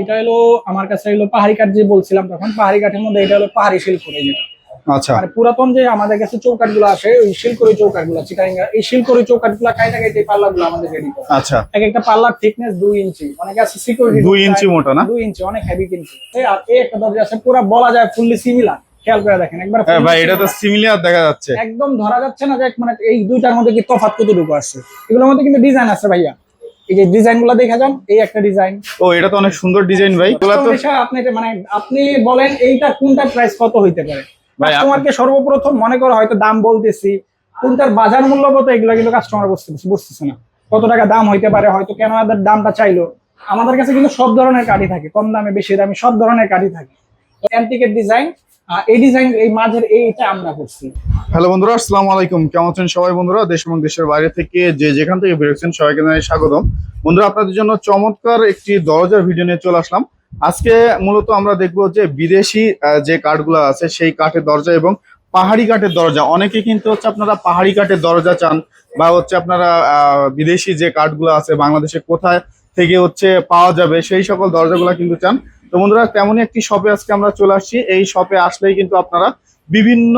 এটা হলো আমার কাছে হলো পাহাড়ি কাঠ যে বলছিলাম তখন পাহাড়ি কাঠের মধ্যে এটা হলো পাহাড়ি শিল্পরে যেটা। আচ্ছা। মানে পুরাতন যে আমাদের কাছে চৌকাঠগুলো আসে ওই শিলকরি চৌকাঠগুলো চিটাঙ্গা এই শিলকরি চৌকাঠগুলো কাইটা কাইটে পাল্লা গুলো আমাদের রেডি করে। আচ্ছা। এক একটা পাল্লার থিকনেস দুই ইঞ্চি অনেকে আছে সিকিউরিটি দুই ইঞ্চি মোটা না? দুই ইঞ্চি অনেক হেভি কিন্তু। আর এই একটা দরজা আছে পুরো বলা যায় ফুললি সিমিলার খেয়াল করে দেখেন একবার হ্যাঁ ভাই এটা তো। সিমিলার দেখা যাচ্ছে। একদম ধরা যাচ্ছে না যে মানে এই দুইটার মধ্যে কি তফাৎ কতটুকু আসছে। এগুলোর মধ্যে কিন্তু ডিজাইন আছে ভাইয়া। এই যে ডিজাইনগুলো দেখা যান এই একটা ডিজাইন ও এটা তো অনেক সুন্দর ডিজাইন ভাই। আপনি মানে আপনি বলেন এইটা কোনটা প্রাইস কত হইতে পারে? কাস্টমারকে সর্বপ্রথম মনে করো হয়তো দাম বলতেছি কোনটার বাজার মূল্য কত এগুলো কিন্তু কাস্টমার বুঝতেছে বুঝতেছে না। কত টাকা দাম হইতে পারে হয়তো কেন আমাদের দামটা চাইলো। আমাদের কাছে কিন্তু সব ধরনের কাঠি থাকে কম দামে বেশি দামে সব ধরনের কাঠি থাকে। অ্যান্টিকের ডিজাইন এই ডিজাইন এই মাঝের এইটা আমরা করছি। হ্যালো বন্ধুরা, আসসালামু আলাইকুম। কেমন আছেন সবাই বন্ধুরা? দেশ এবং দেশের বাইরে থেকে যে যেখান থেকে বেরোচ্ছেন সবাইকে জানাই স্বাগতম। বন্ধুরা, আপনাদের জন্য চমৎকার একটি দরজার ভিডিও নিয়ে চলে আসলাম। আজকে মূলত আমরা দেখব যে বিদেশি যে কাঠগুলো আছে, সেই কাঠের দরজা এবং পাহাড়ি কাঠের দরজা। অনেকে কিন্তু হচ্ছে আপনারা পাহাড়ি কাঠের দরজা চান বা হচ্ছে আপনারা বিদেশি যে কাঠগুলো আছে, বাংলাদেশে কোথায় থেকে হচ্ছে পাওয়া যাবে, সেই সকল দরজাগুলো কিন্তু চান। তো বন্ধুরা, তেমনই একটি শপে আজকে আমরা চলে আসছি। এই শপে আসলেই কিন্তু আপনারা বিভিন্ন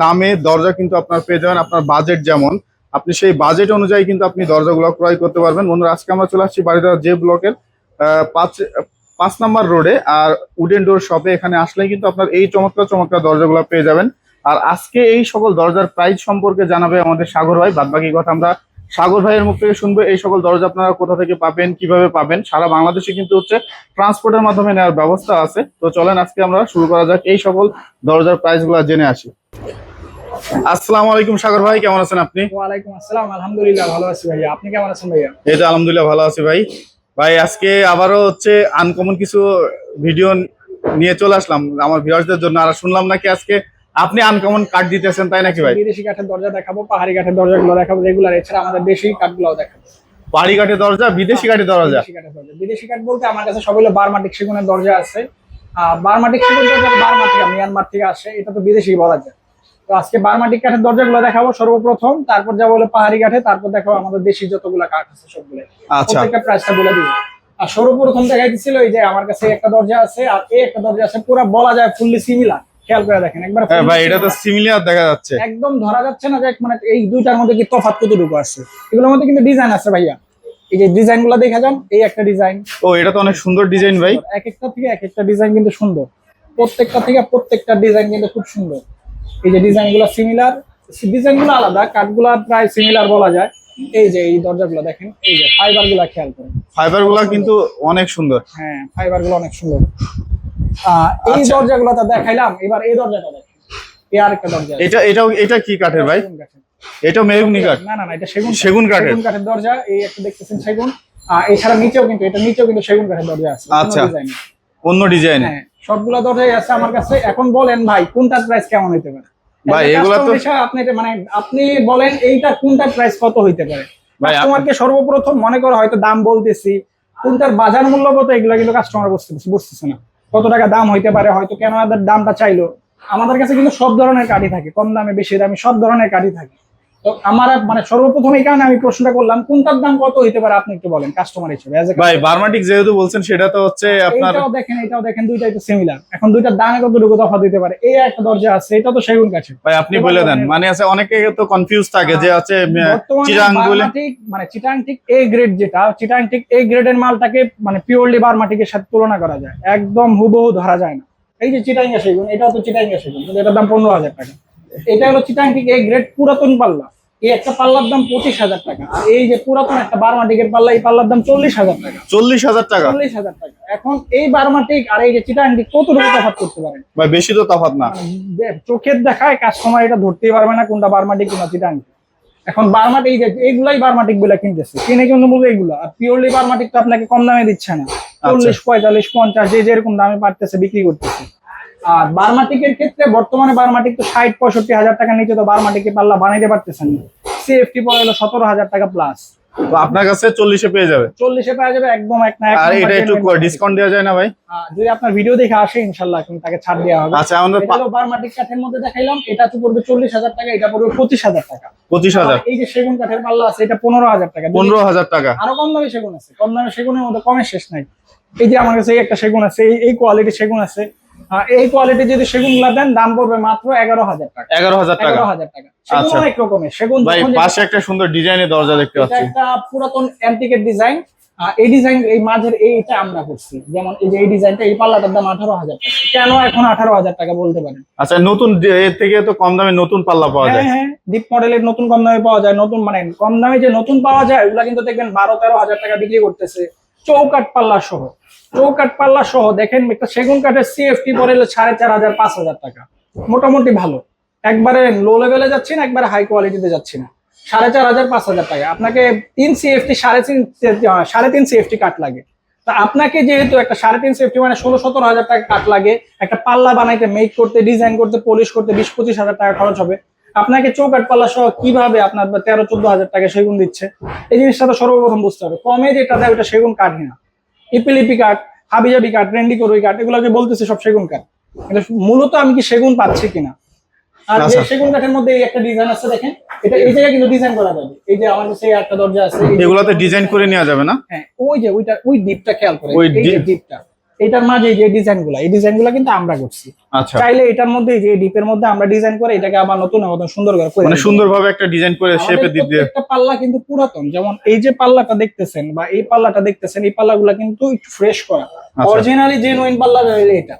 দামে দরজা কিন্তু আপনার পেয়ে যাবেন। আপনার বাজেট যেমন, আপনি সেই বাজেট অনুযায়ী কিন্তু আপনি দরজাগুলো ক্রয় করতে পারবেন। বন্ধুরা, আজকে আমরা চলে আসছি বাড়িদার যে ব্লকের পাঁচ পাঁচ নাম্বার রোডে আর উডেন ডোর শপে এখানে আসলেই কিন্তু আপনার এই চমৎকার চমৎকার দরজাগুলো পেয়ে যাবেন। আর আজকে এই সকল দরজার প্রাইস সম্পর্কে জানাবে আমাদের সাগর ভাই। বাদবাকি কথা আমরা সাগর ভাইয়ের মুখ থেকে শুনব এই সকল দরজা আপনারা কোথা থেকে পাবেন কীভাবে পাবেন? সারা বাংলাদেশে কিন্তু হচ্ছে ট্রান্সপোর্টের মাধ্যমে নেওয়ার ব্যবস্থা আছে। তো চলেন আজকে আমরা শুরু করা যাক এই সকল দরজার প্রাইসগুলা জেনে আসি। আসসালামু আলাইকুম সাগর ভাই কেমন আছেন আপনি? ওয়ালাইকুম আসসালাম আলহামদুলিল্লাহ ভালো আছি ভাইয়া। আপনি কেমন আছেন ভাইয়া? এই তো আলহামদুলিল্লাহ ভালো আছি ভাই। ভাই আজকে আবারও হচ্ছে আনকমন কিছু ভিডিও নিয়ে চলে আসলাম। আমার ভিউয়ার্সদের জন্য আর শুনলাম নাকি আজকে আপনি আনকমন কার্ড দিতেছেন তাই নাকি ভাই? বিদেশি কাঠের দরজা দেখাবো পাহাড়ি কাঠের দরজাগুলো দেখাবো রেগুলার এছাড়া আমাদের দেশি কাঠগুলো দেখাবো। পাহাড়ি কাঠের দরজা বিদেশি কাঠের দরজা? বিদেশি কাঠের দরজা। বিদেশি কাঠ বলতে আমার কাছে সবগুলো বারমাটিক সেগুনের দরজা আছে। আর বারমাটিক সেগুন দরজা বারমা থেকে মিয়ানমার থেকে আসে এটা তো বিদেশি বলা যায়। তো আজকে বারমাটিক কাঠের দরজাগুলো দেখাবো সর্বপ্রথম তারপর যাব হলো পাহাড়ি কাঠে তারপর দেখাবো আমাদের দেশি যতগুলো কাঠ আছে সবগুলো আচ্ছা। প্রত্যেকটা প্রাইসটা বলে দিব আর সর্বপ্রথম দেখাই দিচ্ছিল এই যে আমার কাছে একটা দরজা আছে আর এই একটা দরজা আছে পুরো বলা যায় ফুললি সিমিলার খেয়াল করে দেখেন একবার হ্যাঁ ভাই এটা তো সিমিলার দেখা যাচ্ছে। একদম ধরা যাচ্ছে না যে মানে এই দুইটার মধ্যে কি তফাৎ কতটুকু আসছে এগুলোর মধ্যে কিন্তু ডিজাইন আছে ভাইয়া। এই যে ডিজাইনগুলো দেখা যান এই একটা ডিজাইন ও এটা তো অনেক সুন্দর ডিজাইন ভাই। এক একটা থেকে এক একটা ডিজাইন কিন্তু সুন্দর। প্রত্যেকটা থেকে প্রত্যেকটা ডিজাইন কিন্তু খুব সুন্দর। এই যে ডিজাইনগুলো সিমিলার ডিজাইনগুলো আলাদা কাঠগুলা প্রায় সিমিলার বলা যায়। এই যে এই দরজাগুলো দেখেন এই যে ফাইবারগুলা খেয়াল করেন। ফাইবারগুলা কিন্তু অনেক সুন্দর। হ্যাঁ ফাইবারগুলো অনেক সুন্দর। এই আচ্ছা। দরজাগুলো তো দেখাইলাম এবার এই দরজাটা এই আরেকটা দরজা। এটা এটাও এটা কি কাঠের ভাই। এটা মেহগুনি কাঠ? না না না এটা সেগুন সেগুন কাঠের? সেগুন কাঠের দরজা এই একটা দেখতেছেন সেগুন। আহ, এছাড়া নিচেও কিন্তু এটা নিচেও কিন্তু সেগুন কাঠের দরজা আছে। আচ্ছা। অন্য ডিজাইন হ্যাঁ সবগুলা দরজাই আছে আমার কাছে। এখন বলেন ভাই কোনটার প্রাইস কেমন হইতে পারে? ভাই, এগুলা তো- আপনি এটা মানে আপনি বলেন এইটা কোনটার প্রাইস কত হইতে পারে? কাস্টমারকে সর্বপ্রথম মনে করো হয়তো দাম বলতেছি কোনটার বাজার মূল্য কত এগুলো কিন্তু কাস্টমার বুঝতেছে বুঝতেছে না। কত টাকা দাম হইতে পারে, হয়তো কেন দামটা চাইলো। আমাদের কাছে কিন্তু সব ধরনের কাঠি থাকে, কম দামে, বেশি দামে সব ধরনের কাঠি থাকে। তো আমার মানে সর্বপ্রথম এই কারণে আমি প্রশ্নটা করলাম কোনটার দাম কত হইতে পারে আপনি একটু বলেন কাস্টমার হিসেবে ভাই বার্মাটিক যেহেতু বলছেন সেটা তো হচ্ছে আপনার এইটাও দেখেন এটাও দেখেন দুইটাই তো সিমিলার এখন দুইটার দামে কতটুকু তফাৎ দিতে পারে? এই একটা দরজা আছে এটা তো সেগুন কাছে। ভাই আপনি বলে দেন। মানে আছে অনেকে তো কনফিউজ থাকে যে আছে বার্মাটিক মানে চিটাংটিক এ গ্রেড যেটা চিটাংটিক এ গ্রেডের মালটাকে মানে পিওরলি বার্মাটিকের সাথে তুলনা করা যায়। একদম হুবহু ধরা যায় না। এই যে চিটাঙ্গা সেগুন এটাও তো চিটাঙ্গা সেগুন কিন্তু এটার দাম পনেরো হাজার টাকা। এটা হলো চিটাংটিক এ গ্রেড পুরাতন পাল্লা। এই একটা পাল্লার দাম পঁচিশ হাজার টাকা। আর এই যে পুরাতন একটা বার্মাটিকের পাল্লা এই পাল্লার দাম চল্লিশ হাজার টাকা। চল্লিশ হাজার টাকা? চল্লিশ হাজার টাকা। এখন এই বার্মাটিক আর এই যে চিটাংটিক কতটুকু তফাৎ করতে পারেন ভাই বেশি তো তফাৎ না। চোখের দেখায় কাস্টমার এটা ধরতেই পারবে না কোনটা বার্মাটিক কোনটা চিটাঙ্গি এখন বার্মাটিক এই যে এইগুলাই বারমাটিকগুলা কিনতেছে। কিনে কিন্তু বলব এইগুলো আর পিওরলি বার্মাটিক তো আপনাকে কম দামে দিচ্ছে না। চল্লিশ পঁয়তাল্লিশ পঞ্চাশ যে যেরকম দামে পারতেছে বিক্রি করতেছে। আর বার্মাটিকের ক্ষেত্রে বর্তমানে বার্মাটিক তো ষাট পঁয়ষট্টি হাজার টাকা নিচে তো বার্মাটিকে পাল্লা বানাইতে পারতেছেন না। সিএফটি পড়ে হলো সতেরো হাজার টাকা প্লাস তো আপনার কাছে চল্লিশে পেয়ে যাবে? চল্লিশে পাওয়া যাবে একদম এক না আর এটা একটু ডিসকাউন্ট দেওয়া যায় না ভাই? যদি আপনার ভিডিও দেখে আসে ইনশাল্লাহ কিন্তু তাকে ছাড় দেওয়া হবে। আচ্ছা আমাদের হলো কাঠের মধ্যে দেখাইলাম এটা তো পড়বে চল্লিশ হাজার টাকা এটা পড়বে পঁচিশ হাজার টাকা। পঁচিশ হাজার। এই যে সেগুন কাঠের পাল্লা আছে এটা পনেরো হাজার টাকা। পনেরো হাজার টাকা। আরও কম দামে সেগুন আছে কম দামে সেগুনের মধ্যে কমের শেষ নাই। এই যে আমার কাছে এই একটা সেগুন আছে এই- কোয়ালিটি সেগুন আছে। এই কোয়ালিটি যদি সেগুনগুলা দেন দাম পড়বে মাত্র এগারো হাজার টাকা। এগারো হাজার টাকা। এগারো হাজার টাকা। আচ্ছা। অনেক রকমের। সেগুন ভাই পাশে একটা সুন্দর ডিজাইনের দরজা দেখতে পাচ্ছি। একটা পুরাতন অ্যান্টিকের ডিজাইন এই ডিজাইন এই মাঝের এইটা আমরা করছি। যেমন এই যে এই ডিজাইনটা এই পাল্লাটার দাম আঠারো হাজার টাকা। কেন এখন আঠারো হাজার টাকা বলতে পারেন? আচ্ছা নতুন এর থেকে তো কম দামে নতুন পাল্লা পাওয়া হ্যাঁ যায়। হ্যাঁ ডিপ মডেলের নতুন কম দামে পাওয়া যায়। নতুন মানে কম দামে যে নতুন পাওয়া যায় ওগুলা কিন্তু দেখবেন বারো তেরো হাজার টাকা বিক্রি করতেছে। চৌকাট পাল্লা সহ চৌকাট পাল্লা সহ, দেখেন একটা সেগুন কাঠের সিএফটি পরে সাড়ে চার হাজার, পাঁচ হাজার টাকা। মোটামুটি ভালো। একবারে লো লেভেলে যাচ্ছি না, একবারে হাই কোয়ালিটিতে যাচ্ছি না। সাড়ে চার হাজার, পাঁচ হাজার টাকা। আপনাকে তিন সিএফটি সাড়ে তিন সাড়ে তিন সিএফটি কাঠ লাগে। তা আপনাকে যেহেতু একটা সাড়ে তিন সেফটি মানে ষোলো, সতেরো হাজার টাকা কাঠ লাগে, একটা পাল্লা বানাইতে মেক করতে ডিজাইন করতে পলিশ করতে, বিশ, পঁচিশ হাজার টাকা খরচ হবে। আপনাকে চৌকাট পাল্লা সহ কীভাবে আপনার তেরো, চোদ্দ হাজার টাকা সেগুন দিচ্ছে? এই জিনিসটা তো সর্বপ্রথম বুঝতে হবে। কমে যেটা দেয় ওটা সেগুন কাঠই না। ইপিলিপি কাঠ হাবিজাবি কাঠ রেন্ডি করুই কাঠ এগুলোকে বলতেছে সব সেগুন কাঠ এটা মূলত আমি কি সেগুন পাচ্ছি কিনা? আর যে। সেগুন কাঠের মধ্যে এই একটা ডিজাইন আছে দেখেন এটা এই জায়গায় কিন্তু ডিজাইন করা যাবে। এই যে আমার সেই একটা দরজা আছে এগুলাতে ডিজাইন করে নেওয়া যাবে না? হ্যাঁ ওই যে ওইটা ওই ডিপটা খেয়াল করে ওই ডিপটা। এটার মাঝে এই যে ডিজাইনগুলা এই ডিজাইনগুলা কিন্তু আমরা করছি। আচ্ছা। চাইলে এটার মধ্যে এই যে ডিপের মধ্যে আমরা ডিজাইন করে এটাকে আবার নতুন নতুন সুন্দর করে করে মানে সুন্দরভাবে একটা ডিজাইন করে শেপে দিয়ে একটা পাল্লা কিন্তু পুরাতন। যেমন এই যে পাল্লাটা দেখতেছেন বা এই পাল্লাটা দেখতেছেন এই পাল্লাগুলো কিন্তু একটু ফ্রেশ করা। আচ্ছা। অরিজিনালি জেনুইন পাল্লা এটা।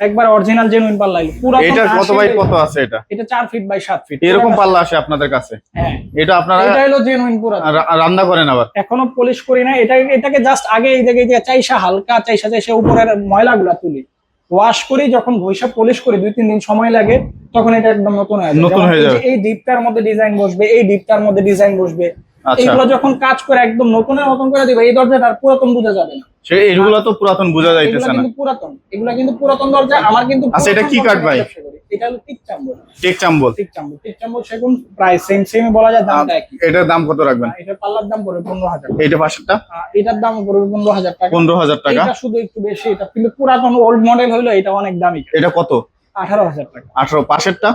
একবার অরিজিনাল জেনুইন পাল্লা পুরাতন এটার কত বাই কত আছে এটা? এটা চার ফিট বাই সাত ফিট এরকম পাল্লা আসে আপনাদের কাছে? হ্যাঁ। এটা আপনারা এটা হলো জেনুইন পুরাতন। রা- রান্না করেন আবার? এখনও পলিশ করি না এটা এটাকে জাস্ট আগে এই জায়গায় যে চাইসা হালকা চাইসা চাইসা উপরের ময়লাগুলা তুলি। ওয়াশ করি যখন ঘষা পলিশ করি দুই তিন দিন সময় লাগে তখন এটা একদম নতুন হয়ে নতুন হয়ে যাবে। এই ডিপটার মধ্যে ডিজাইন বসবে এই ডিপটার মধ্যে ডিজাইন বসবে। আচ্ছা। এইগুলো যখন কাজ করে একদম নতুনের মতন করে দিবে এই দরজাটা আর পুরাতন বোঝা যাবে না। এগুলো তো পুরাতন বোঝা যাইতেছে না। পুরাতন। এগুলো কিন্তু পুরাতন দরজা আমার কিন্তু আচ্ছা, এটা কি কাঠ ভাই? এটা হলো টিক চাম্বল। টেক চাম্বল। টিক চাম্বল। টিক চাম্বল সেগুন প্রায় সেম সেম বলা যায় দামটা একই। এটার দাম কত রাখবেন? এটার পাল্লার দাম পড়বে পনেরো হাজার এইটা পাশেরটা এটার দাম পড়বে পনেরো হাজার টাকা। পনেরো হাজার টাকা? এটা শুধু একটু বেশি এটা কিন্তু পুরাতন ওল্ড মডেল হইল এটা অনেক দামি। এটা কত? আঠারো হাজার টাকা। আঠারো পাশেরটা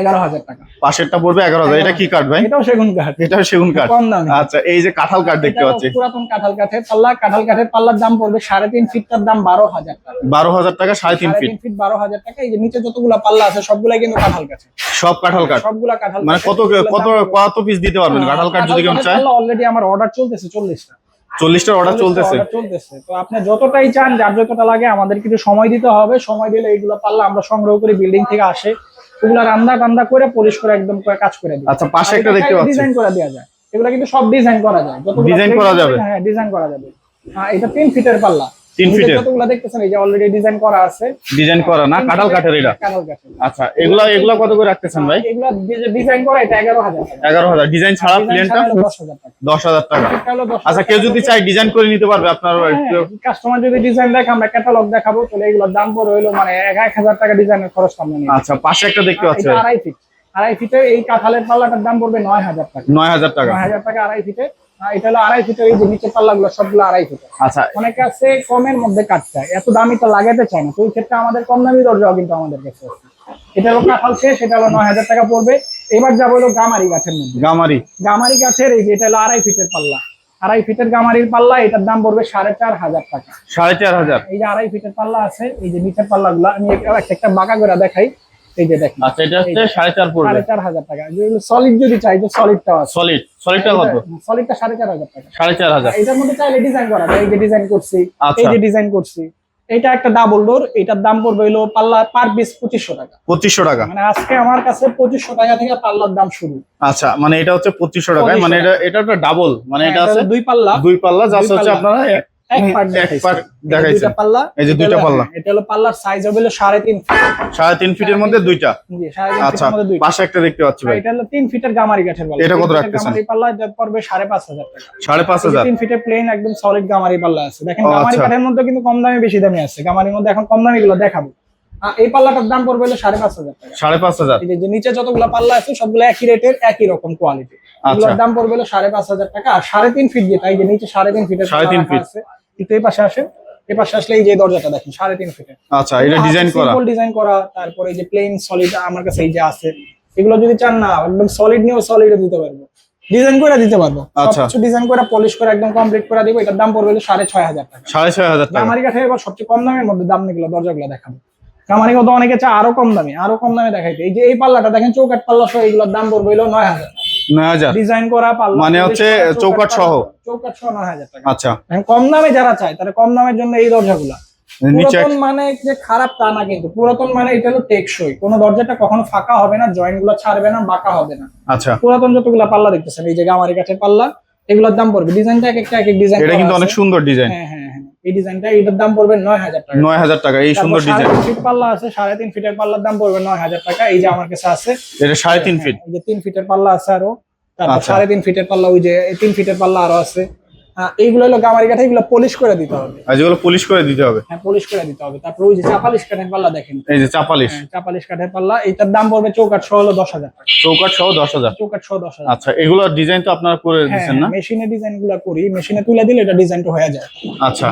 এগারো হাজার টাকা। পাশেরটা পড়বে এগারো হাজার। এটা কি কাঠ ভাই? এটাও সেগুন কাঠ সেগুন কাঠ কম দামি। আচ্ছা এই যে কাঁঠাল কাঠ দেখতে পাচ্ছি। পুরাতন কাঁঠাল কাঠের পাল্লা। কাঁঠাল কাঠের পাল্লার দাম পড়বে সাড়ে তিন ফিটটার দাম বারো হাজার টাকা। বারো হাজার টাকা সাড়ে তিন ফিট ফিট বারো হাজার টাকা। এই যে নিচে যতগুলা পাল্লা আছে সবগুলাই কিন্তু কাঁঠাল কাঠের সব কাঁঠাল কাঠ সবগুলা কাঁঠাল মানে কত কত কত পিস দিতে পারবেন? কাঁঠাল কাঠ যদি কেউ চায়? অলরেডি আমার অর্ডার চলতেছে চল্লিশটা। চল্লিশটার অর্ডার চলতেছে। চলতেছে। তো আপনি যতটাই চান যার যতটা লাগে আমাদের কিছু সময় দিতে হবে। সময় দিলে এইগুলো পাল্লা আমরা সংগ্রহ করি বিল্ডিং থেকে আসে। ওগুলা রান্দা টান্দা করে পলিশ করে একদম কাজ করে দিই। আচ্ছা পাশে একটা দেখতে পাচ্ছি। ডিজাইন করা দেওয়া যায়। এগুলো কিন্তু সব ডিজাইন করা যায়। যত ডিজাইন করা যাবে? হ্যাঁ ডিজাইন করা যাবে। হ্যাঁ এটা তিন ফিটের পাল্লা। তিন ফিটের? যতগুলো দেখতেছেন এই যে অলরেডি ডিজাইন করা আছে। ডিজাইন করা না? কাঁঠাল কাঠের এটা? কাঁঠাল কাঠের। আচ্ছা এগুলা এগুলা কত করে রাখতেছেন ভাই? এগুলো ডিজাইন করা এটা এগারো হাজার টাকা। এগারো হাজার। ডিজাইন ছাড়া প্লেনটা ছাড়া হলো দশ হাজার টাকা। দশ হাজার টাকা। এটা হলো দশ আচ্ছা কেউ যদি। ডিজাইন করে নিতে পারবে আপনার কাস্টমার যদি ডিজাইন দেখে আমরা ক্যাটালগ দেখাবো তাহলে এগুলোর দাম পড়ে মানে টাকা ডিজাইনের খরচ আচ্ছা পাশে একটা দেখতে পাচ্ছি আড়াই ফিট আড়াই ফিটের এই কাঁঠালের পাল্লাটার দাম পড়বে নয় হাজার টাকা। নয় হাজার টাকা। নয় হাজার টাকা আড়াই ফিটে এটা হলো আড়াই ফিটের এই যে নিচের পাল্লাগুলো সবগুলো আড়াই ফিটের। আচ্ছা। অনেকে আছে কমের মধ্যে চায়। এত দামিটা লাগাতে চায় না। তো ওই ক্ষেত্রে আমাদের কম দামি দরজাও কিন্তু আমাদের কাছে আছে। এটা হলো কাঁঠাল শেষ এটা হলো নয় হাজার টাকা পড়বে। এবার যাব হলো গামারি গাছের মধ্যে। গামারি? গামারি গাছের এই যে এটা হলো আড়াই ফিটের পাল্লা। আড়াই ফিটের গামারির পাল্লা এটার দাম পড়বে সাড়ে চার হাজার টাকা। সাড়ে চার হাজার? এই যে আড়াই ফিটের পাল্লা আছে এই যে নিচের পাল্লা গুলা আমি একটা একটা বাঁকা করে দেখাই। এই যে দেখেন। আচ্ছা এটা হচ্ছে পড়বে। টাকা। যেগুলো সলিড যদি চাই তো সলিডটাও আছে। সলিড সলিডটা কত? সলিডটা হাজার টাকা। হাজার। এটার মধ্যে চাইলে ডিজাইন করা যায়। এই যে ডিজাইন করছি আচ্ছা। এই যে ডিজাইন করছি এটা একটা ডাবল ডোর এটার দাম পড়বে হলো পাল্লা পার পিস পঁচিশশো টাকা। পঁচিশশো টাকা। মানে আজকে আমার কাছে পঁচিশশো টাকা থেকে পাল্লার দাম শুরু। আচ্ছা মানে এটা হচ্ছে পঁচিশশো টাকায় মানে এটা এটা একটা ডাবল মানে এটা হ্যাঁ, আছে দুই পাল্লা। দুই পাল্লা দুই হচ্ছে। আপনারা এক- এক পার্ট এক পার্ট দেখাইছেন দুইটা পাল্লা এই যে দুইটা পাল্লা। হ্যাঁ, এটা হলো পাল্লার সাইজ হবে হলো সাড়ে তিন ফিট সাড়ে তিন ফিটের মধ্যে দুইটা? জি, আচ্ছা ফিটের মধ্যে দুইটা। পাশে একটা দেখতে পাচ্ছি ভাই। এটা হলো ফিটের গামারি কাঠের পাল্লা। এটা কত রাখতেছেন? গামারি পাল্লা পড়বে টাকা। ফিটের প্লেন একদম সলিড গামারি পাল্লা আছে। দেখেন গামারি আচ্ছা। কাঠের মধ্যে কিন্তু কম দামে বেশি দামি আছে। গামারির মধ্যে এখন কম দামি গুলো দেখাবো। এই পাল্লাটার দাম পড়বে হলো সাড়ে পাঁচ হাজার টাকা। সাড়ে পাঁচ হাজার। যে- নিচে যতগুলো পাল্লা আছে সবগুলো একই রেটের একই রকম কোয়ালিটি আচ্ছা। এগুলোর দাম পড়বে হলো সাড়ে পাঁচ হাজার টাকা। আর সাড়ে তিন ফিট যেটা এই যে নিচে সাড়ে তিন ফিটের সাড়ে তিন ফিট। আছে একটু এই পাশে আসেন এই পাশে আসলে এই যে দরজাটা দেখেন সাড়ে তিন ফিটের আচ্ছা এটা ডিজাইন করা। ডিজাইন করা তারপরে এই যে প্লেন সলিড আমার কাছে এই যে আছে এগুলো যদি চান না একদম সলিড নিয়েও সলিড দিতে পারব। ডিজাইন করে দিতে পারব। আচ্ছা। সবকিছু ডিজাইন করে পলিশ করে একদম কমপ্লিট করে দিব এটার দাম পড়বে হলো সাড়ে ছয় হাজার টাকা। সাড়ে ছয় হাজার টাকা। কামারি কাঠের এবার সবচেয়ে কম দামের মধ্যে দাম নিগুলো দরজাগুলো দেখাবো। কামারি কত অনেকে চায় আরও কম দামি আরও কম দামে দেখাইতে। এই যে এই পাল্লাটা দেখেন চৌকাট পাল্লা সহ এগুলোর দাম পড়বে হলো নয় হাজার নয় হাজার। ডিজাইন করা পাল্লা মানে হচ্ছে চৌকাঠ সহ? চৌকাঠ সহ নয় হাজার টাকা। আচ্ছা। এখন কম দামে যারা চায় তারা কম দামের জন্য এই দরজাগুলা। পুরাতন মানে যে খারাপ তা না কিন্তু পুরাতন মানে এটা হলো টেকসই। কোন দরজাটা কখনো ফাঁকা হবে না জয়েন্টগুলো ছাড়বে না বাঁকা হবে না। আচ্ছা। পুরাতন যতগুলা পাল্লা দেখতেছেন এই যে গামারি কাঠের পাল্লা এগুলোর দাম পড়বে। ডিজাইনটা এক একটা এক এক ডিজাইন এটা কিন্তু অনেক সুন্দর ডিজাইন। হ্যাঁ হ্যাঁ। এই ডিজাইনটা এটার দাম পড়বে নয় হাজার টাকা। নয় হাজার টাকা এই সুন্দর ডিজাইন। ফিট পাল্লা আছে সাড়ে তিন ফিটের পাল্লার দাম পড়বে নয় হাজার টাকা। এই যে আমার কাছে আছে। এটা সাড়ে তিন ফিট এই যে তিন ফিটের পাল্লা আছে আরও। তারপর আচ্ছা। সাড়ে তিন ফিটের পাল্লা ওই যে তিন ফিটের পাল্লা আরও আছে। এইগুলো হলো গামারি কাঠ এগুলো পলিশ করে দিতে হবে। আর যেগুলো পলিশ করে দিতে হবে। হ্যাঁ পলিশ করে দিতে হবে। তারপর ওই যে চাপালিশ কাঠের পাল্লা দেখেন। এই যে চাপালিশ। হ্যাঁ, চাপালিশ কাঠের পাল্লা এটার দাম পড়বে চৌকাঠ সহ হলো দশ হাজার চৌকাট চৌকাঠ সহ দশ হাজার। চৌকাঠ সহ দশ হাজার। আচ্ছা এগুলো ডিজাইন তো আপনারা করে হ্যাঁ দিচ্ছেন না? মেশিনে ডিজাইনগুলা করি মেশিনে তুলে দিলে এটা ডিজাইনটা হয়ে যায়। আচ্ছা,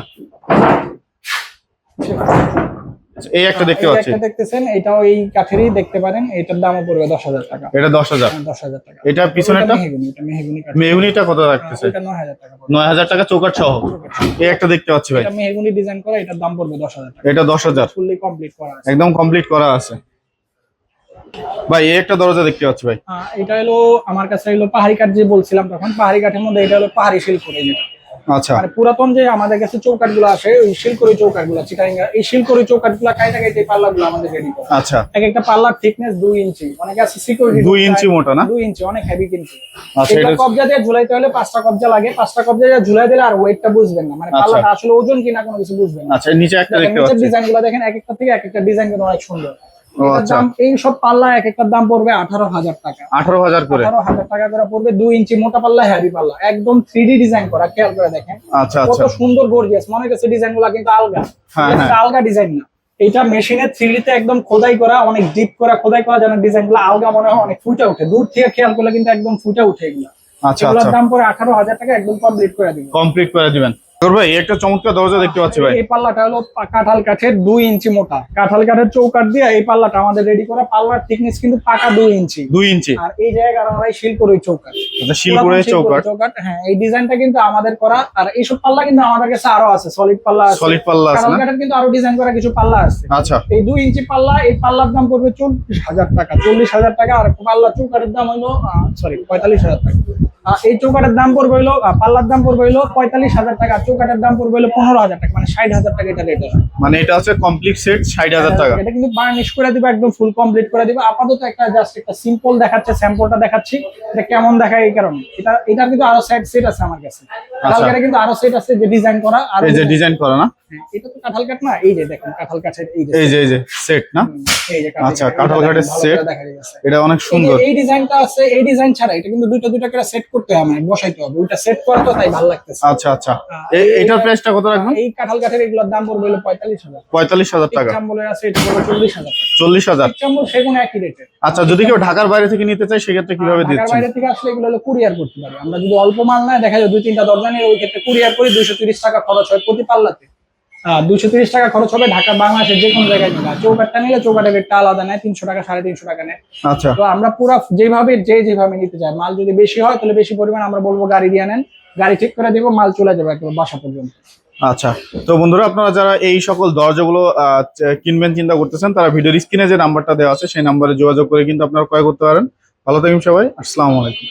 এই একটা দেখতে পাচ্ছি। একটা দেখতেছেন এটাও এই কাঠেরই দেখতে পারেন এটার দামও পড়বে দশ হাজার টাকা। এটা দশ হাজার। দশ হাজার টাকা। এটা পিছনেরটা? মেহগুনি এটা মেহগুনি কাঠ মেহুনিটা কত রাখতেছে? এটা নয় হাজার টাকা পড়বে। নয় হাজার টাকা চৌকাঠ সহ। এই একটা দেখতে পাচ্ছি ভাই। এটা মেহগুনি ডিজাইন করা এটার দাম পড়বে দশ হাজার টাকা। এটা দশ হাজার। ফুললি কমপ্লিট করা আছে। একদম কমপ্লিট করা আছে। ভাই এই একটা দরজা দেখতে পাচ্ছি ভাই। আহ, এটা হলো আমার কাছে হলো পাহাড়ি কাঠ যে বলছিলাম তখন পাহাড়ি কাঠের মধ্যে এটা হলো পাহাড়ি শিল্পরে যেটা আচ্ছা। আর পুরাতন যে আমাদের কাছে চৌকাটগুলো আসে ওই শিলকরি চৌকাটগুলো চিটাঙ্গা এই শিলকরি চৌকাটগুলো কাইটা এই পাল্লা গুলো আমাদের রেডি করে। আচ্ছা। এক একটা পাল্লার থিকনেস দুই ইঞ্চি। অনেকে আছে সিকিউরিটি দুই ইঞ্চি মোটা না? দুই ইঞ্চি অনেক হেভি কিন্তু। আচ্ছা এটা কবজা দিয়ে ঝুলাইতে হলে পাঁচটা কবজা লাগে। পাঁচটা কবজা দিয়ে ঝুলাই দিলে আর ওয়েটটা বুঝবেন না। মানে আচ্ছা। পাল্লাটা আসলে ওজন কিনা কোনো কিছু বুঝবেন না। আচ্ছা নিচে একটা দেখতে নিচের পাচ্ছি। ডিজাইনগুলো দেখেন এক একটা থেকে এক একটা ডিজাইন কিন্তু অনেক সুন্দর। আচ্ছা। দাম এই সব পাল্লা এক একটার দাম পড়বে আঠারো হাজার টাকা। আঠারো হাজার করে। আঠারো হাজার টাকা করে পড়বে দুই ইঞ্চি মোটা পাল্লা হ্যাভি পাল্লা। একদম থ্রি ডিজাইন করা খেয়াল করে দেখেন। আচ্ছা কত আচ্ছা। সুন্দর গর্জিয়াস মনে হচ্ছে ডিজাইনগুলা কিন্তু আলগা। হ্যাঁ, এটা আলগা ডিজাইন না। এটা মেশিনে থ্রি তে একদম খোদাই করা অনেক ডিপ করা খোদাই করা যেন ডিজাইনগুলো আলগা মনে হয় অনেক ফুটে ওঠে। দূর থেকে খেয়াল করলে কিন্তু একদম ফুটে উঠে এগুলো। আচ্ছা দাম পরে আঠারো হাজার টাকা একদম কমপ্লিট করে দিব কমপ্লিট করে দিবেন। তোর ভাই একটা চমৎকার দরজা দেখতে পাচ্ছি ভাই। এই পাল্লাটা হলো কাঁঠাল কাঠের দুই ইঞ্চি মোটা। কাঁঠাল কাঠের চৌকাঠ দিয়ে এই পাল্লাটা আমাদের রেডি করা। পাল্লার থিকনেস কিন্তু পাকা দুই ইঞ্চি। দুই ইঞ্চি। আর এই জায়গায় আমরা শিল করে চৌকাঠ। আচ্ছা হ্যাঁ এই ডিজাইনটা কিন্তু আমাদের করা। আর এইসব পাল্লা কিন্তু আমাদের কাছে আরও আছে সলিড পাল্লা আছে। সলিড পাল্লা আছে কাঁঠাল কাঠের কিন্তু আরও ডিজাইন করা কিছু পাল্লা আছে। আচ্ছা। এই দুই ইঞ্চি পাল্লা এই পাল্লার দাম পড়বে চল্লিশ হাজার টাকা। চল্লিশ হাজার টাকা। আর পাল্লা দাম সরি পঁয়তাল্লিশ হাজার টাকা। এই চৌকাঠের দাম পড়বে হইল পাল্লার দাম পড়বে হইল পঁয়তাল্লিশ হাজার টাকা আর চৌকাঠের দাম পড়বে হইল পনেরো হাজার টাকা মানে ষাট হাজার টাকা এটা রেট মানে এটা হচ্ছে কমপ্লিট সেট ষাট হাজার টাকা। এটা কিন্তু বার্নিশ করে দিবে একদম ফুল কমপ্লিট করে দিবে। আপাতত একটা জাস্ট একটা সিম্পল দেখাচ্ছে স্যাম্পলটা দেখাচ্ছি এটা কেমন দেখায় এই কারণে। এটা এটার কিন্তু আরও সেট সেট আছে আমার কাছে। কালকারে কিন্তু আরও সেট আছে যে ডিজাইন করা আর এই যে ডিজাইন করা না? হ্যাঁ, এটা তো কাঁঠাল কাঠ না? এই যে দেখেন কাঁঠাল কাঠের এই যে এই যে এই যে সেট না? এই যে আচ্ছা, কাঁঠাল কাঠের set। এটা অনেক সুন্দর। এই ডিজাইনটা আছে এই ডিজাইন ছাড়া এটা কিন্তু করে সেট করতে হবে মানে বসাইতে হবে। ওইটা সেট করা তো তাই ভালো লাগতেছে। আচ্ছা আচ্ছা। এই- এই- এটার প্রাইসটা কত রাখবেন? এই কাঁঠাল কাঠের এগুলোর দাম পড়বে হলো পঁয়তাল্লিশ হাজার। পঁয়তাল্লিশ হাজার টাকা। আছে এটা পড়বে টাকা। চাম্বল সেগুন একই আচ্ছা যদি কেউ ঢাকার বাইরে থেকে নিতে চায় সেক্ষেত্রে কীভাবে ঢাকার বাইরে থেকে আসলে এগুলো হলো কুরিয়ার করতে পারি আমরা যদি অল্প মাল নেয় দেখা যায় দুই তিনটা দরজা নিয়ে ওই ক্ষেত্রে কুরিয়ার করি দুইশো তিরিশ টাকা খরচ হয় প্রতি পাল্লাতে। দুইশো তিরিশ টাকা খরচ হবে ঢাকা বাংলাদেশের যে কোনো জায়গায় নিলে। চৌকাটটা নিলে চৌকাটের রেটটা আলাদা নেয় তিনশো টাকা সাড়ে তিনশো টাকা নেয়। আচ্ছা। তো আমরা পুরো যেভাবে যে যেভাবে নিতে চাই মাল যদি বেশি হয় তাহলে বেশি পরিমাণ আমরা বলব গাড়ি দিয়ে নেন। গাড়ি ঠিক করে দেবো মাল চলে যাবে একদম বাসা পর্যন্ত। আচ্ছা। তো বন্ধুরা আপনারা যারা এই সকল দরজাগুলো আহ, কিনবেন চিন্তা করতেছেন তারা ভিডিওর স্ক্রিনে যে নাম্বারটা দেওয়া আছে সেই নাম্বারে যোগাযোগ করে কিন্তু আপনারা ক্রয় করতে পারেন। ভালো থাকুন সবাই আসসালামু আলাইকুম।